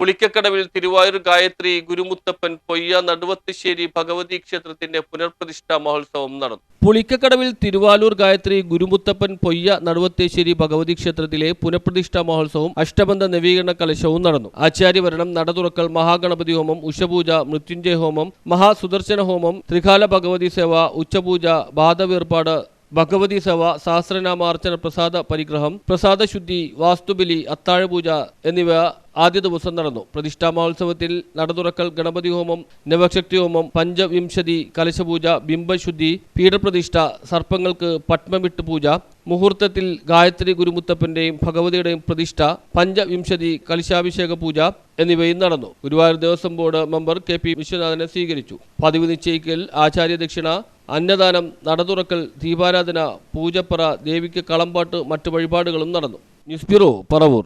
പുളിക്കക്കടവിൽ തിരുവായൂർ ഗായത്രി ഗുരുമുത്തപ്പൻ പൊയ്യ നടുവത്തുശ്ശേരി ഭഗവതി ക്ഷേത്രത്തിന്റെ പുനർപ്രതിഷ്ഠാ മഹോത്സവം നടന്നു. പുളിക്കക്കടവിൽ തിരുവാലൂർ ഗായത്രി ഗുരുമുത്തപ്പൻ പൊയ്യ നടുവത്തേശ്ശേരി ഭഗവതി ക്ഷേത്രത്തിലെ പുനഃപ്രതിഷ്ഠാ മഹോത്സവവും അഷ്ടബന്ധ നവീകരണ കലശവും നടന്നു. ആചാര്യവരണം നട തുറക്കൽ മഹാഗണപതി ഹോമം ഉഷപൂജ മൃത്യുഞ്ജയ ഹോമം മഹാസുദർശന ഹോമം ത്രികാല ഭഗവതി സേവ ഉച്ചപൂജ ബാധവേർപ്പാട് ഭഗവതി സഭ സഹസ്രനാമാർച്ചന പ്രസാദ പരിഗ്രഹം പ്രസാദശുദ്ധി വാസ്തുബലി അത്താഴപൂജ എന്നിവ ആദ്യ ദിവസം നടന്നു. പ്രതിഷ്ഠാ മഹോത്സവത്തിൽ നടതുറക്കൽ ഗണപതി ഹോമം നവശക്തി ഹോമം പഞ്ചവിംശതി കലശപൂജ ബിംബശുദ്ധി പീഠപ്രതിഷ്ഠ സർപ്പങ്ങൾക്ക് പത്മവിട്ട് പൂജ മുഹൂർത്തത്തിൽ ഗായത്രി ഗുരുമുത്തപ്പന്റെയും ഭഗവതിയുടെയും പ്രതിഷ്ഠ പഞ്ചവിംശതി കലശാഭിഷേക പൂജ എന്നിവയും നടന്നു. Guruvayur Devaswom board member K P വിശ്വനാഥനെ സ്വീകരിച്ചു. പതിവ് നിശ്ചയിക്കൽ ആചാര്യ ദക്ഷിണ അന്നദാനം നടതുറക്കൽ ദീപാരാധന പൂജപ്പറ ദേവിക്ക് കളമ്പാട്ട് മറ്റു വഴിപാടുകളും നടന്നു. News bureau Paravur.